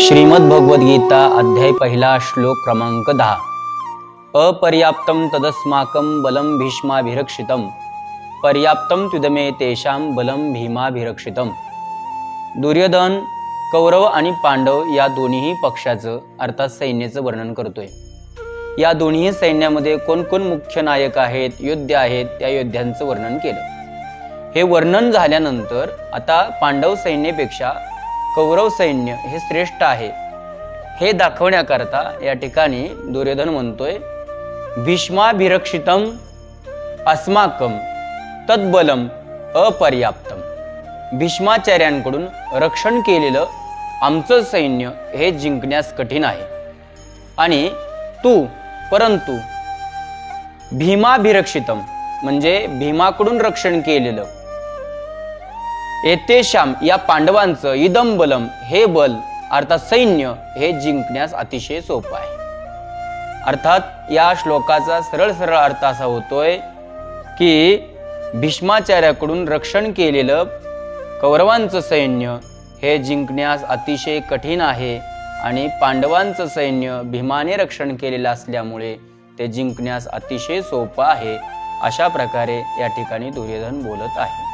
श्रीमद भगवद्गीता अध्याय पहिला श्लोक क्रमांक दहा. अपर्याप्तम तदस्माकं बलं भीष्माभिरक्षितम. पर्याप्तम तुदमे तेषां बलं भीमाभिरक्षितम. दुर्योधन कौरव आणि पांडव या दोन्ही पक्षाचं अर्थात सैन्याचं वर्णन करतोय. या दोन्ही सैन्यामध्ये कोण कोण मुख्य नायक आहेत योद्धे आहेत त्या योद्ध्यांचं वर्णन केलं. हे वर्णन झाल्यानंतर आता पांडव सैन्यापेक्षा कौरव सैन्य हे श्रेष्ठ आहे. हे दाखवण्याकरता या ठिकाणी दुर्योधन म्हणतोय भीष्माभिरक्षितम अस्माकम तद्बलम अपर्याप्तम. भीष्माचार्यांकडून रक्षण केलेलं आमचं सैन्य हे जिंकण्यास कठीण आहे. आणि तू परंतु भीमाभिरक्षितम म्हणजे भीमाकडून रक्षण केलेलं येतेश्याम या पांडवांचं इदंबलम हे बल अर्थात सैन्य हे जिंकण्यास अतिशय सोपं आहे. अर्थात या श्लोकाचा सरळ सरळ अर्थ असा होतोय की भीष्माचार्याकडून रक्षण केलेलं कौरवांचं सैन्य हे जिंकण्यास अतिशय कठीण आहे आणि पांडवांचं सैन्य भीमाने रक्षण केलेलं असल्यामुळे ते जिंकण्यास अतिशय सोपं आहे अशा प्रकारे या ठिकाणी दुर्योधन बोलत आहे.